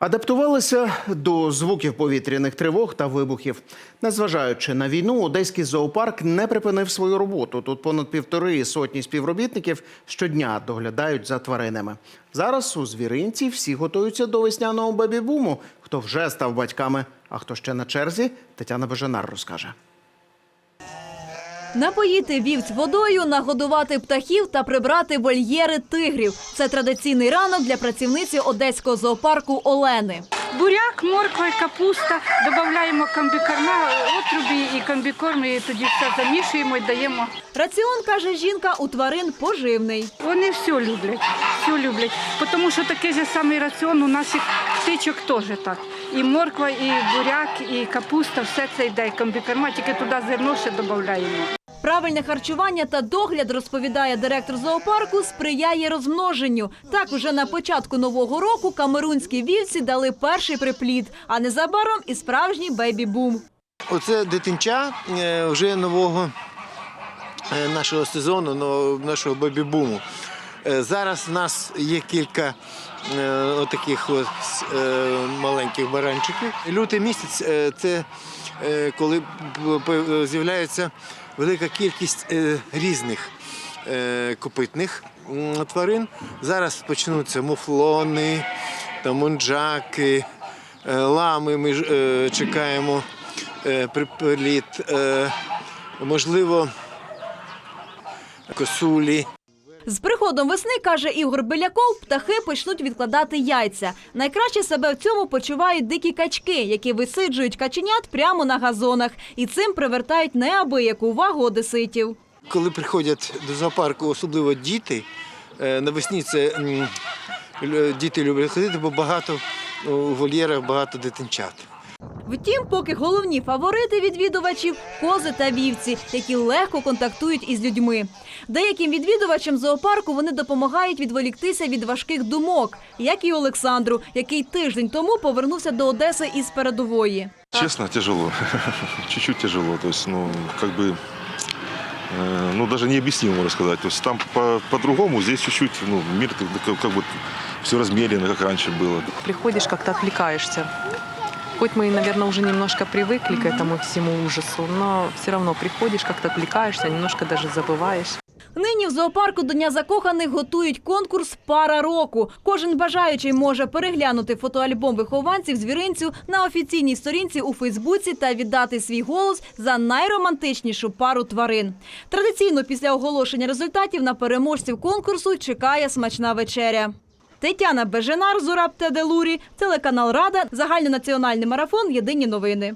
Адаптувалися до звуків повітряних тривог та вибухів. Незважаючи на війну, одеський зоопарк не припинив свою роботу. Тут понад півтори сотні співробітників щодня доглядають за тваринами. Зараз у звіринці всі готуються до весняного бебі-буму. Хто вже став батьками, а хто ще на черзі, Тетяна Бежанар розкаже. Напоїти вівць водою, нагодувати птахів та прибрати вольєри тигрів. Це традиційний ранок для працівниці одеського зоопарку Олени. Буряк, морква капуста, додаємо комбікорма, отрубі і комбікорм, і тоді все замішуємо і даємо. Раціон, каже жінка, у тварин поживний. Вони все люблять, все люблять. Тому що такий же самий раціон у наших птичок теж так. І морква, і буряк, і капуста, все це йде, комбікорма, тільки туди зерно ще додаємо. Правильне харчування та догляд, розповідає директор зоопарку, сприяє розмноженню. Так, уже на початку нового року камерунські вівці дали перший приплід, а незабаром і справжній бейбі-бум. Оце дитинча е, вже нового е, нашого сезону, нашого бебі-буму. Е, Зараз в нас є кілька е, отаких ось, е, маленьких баранчиків. Лютий місяць це коли з'являється велика кількість різних копитних тварин. Зараз почнуться муфлони, мунджаки, лами. Ми чекаємо приліт, е, можливо, косулі. З приходом весни, каже Ігор Беляков, птахи почнуть відкладати яйця. Найкраще себе в цьому почувають дикі качки, які висиджують каченят прямо на газонах. І цим привертають неабияку увагу одеситів. Коли приходять до зоопарку, особливо діти, е, навесні це діти люблять ходити, бо багато у вольєрах багато дитинчат. Втім, поки головні фаворити відвідувачів кози та вівці, які легко контактують із людьми. Деяким відвідувачам зоопарку вони допомагають відволіктися від важких думок, як і Олександру, який тиждень тому повернувся до Одеси із передової. Честно, тяжело. Чуть-чуть тяжело. То есть, ну, как бы, э, ну, даже необъяснимо, можно сказать. То есть там по- по-другому, здесь чуть-чуть, ну, мир как, как- как бы все размеренно, как раньше было. приходишь, как-то отвлекаешься. Хоть мы, наверное, уже немножко привыкли к этому всему ужасу, но все равно приходишь, как-то отвлекаешься, немножко даже забываешь. Нині в зоопарку до Дня закоханих готують конкурс Пара року. Кожен бажаючий може переглянути фотоальбом вихованців звіринцю на офіційній сторінці у Фейсбуці та віддати свій голос за найромантичнішу пару тварин. Традиційно після оголошення результатів на переможців конкурсу чекає смачна вечеря. Тетяна Беженар, Зураб Теделурі, телеканал Рада, загальнонаціональний марафон. Єдині новини.